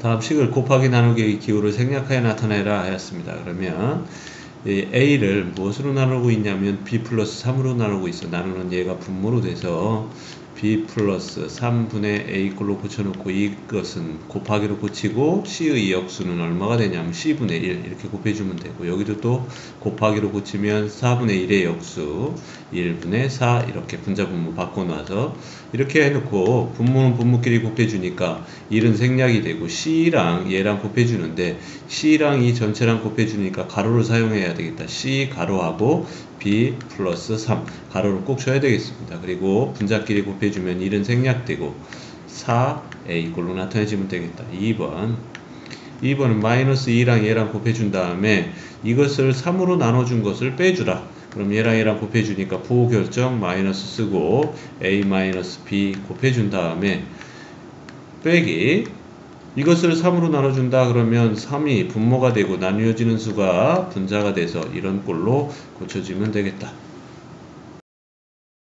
다음 식을 곱하기 나누기의 기호를 생략하여 나타내라 하였습니다. 그러면 이 a를 무엇으로 나누고 있냐면 b 플러스 3으로 나누고 있어. 나누는 얘가 분모로 돼서 b 플러스 3분의 a 꼴로 고쳐놓고 이것은 곱하기로 고치고 c의 역수는 얼마가 되냐면 c분의 1 이렇게 곱해주면 되고 여기도 또 곱하기로 고치면 4분의 1의 역수 1분의 4 이렇게 분자 분모 바꿔놔서 이렇게 해놓고 분모는 분모끼리 곱해주니까 1은 생략이 되고 c랑 얘랑 곱해주는데 c랑 이 전체랑 곱해주니까 가로를 사용해야 되겠다. C 가로하고 b 플러스 3 가로를 꼭 쳐야 되겠습니다. 그리고 분자끼리 곱해주면 1은 생략되고 4a 꼴로 나타내지면 되겠다. 2번 2번은 마이너스 2랑 얘랑 곱해준 다음에 이것을 3으로 나눠준 것을 빼주라. 그럼 얘랑 얘랑 곱해주니까 부호 결정 마이너스 쓰고 a 마이너스 b 곱해준 다음에 빼기 이것을 3으로 나눠준다 그러면 3이 분모가 되고 나뉘어지는 수가 분자가 돼서 이런 꼴로 고쳐지면 되겠다.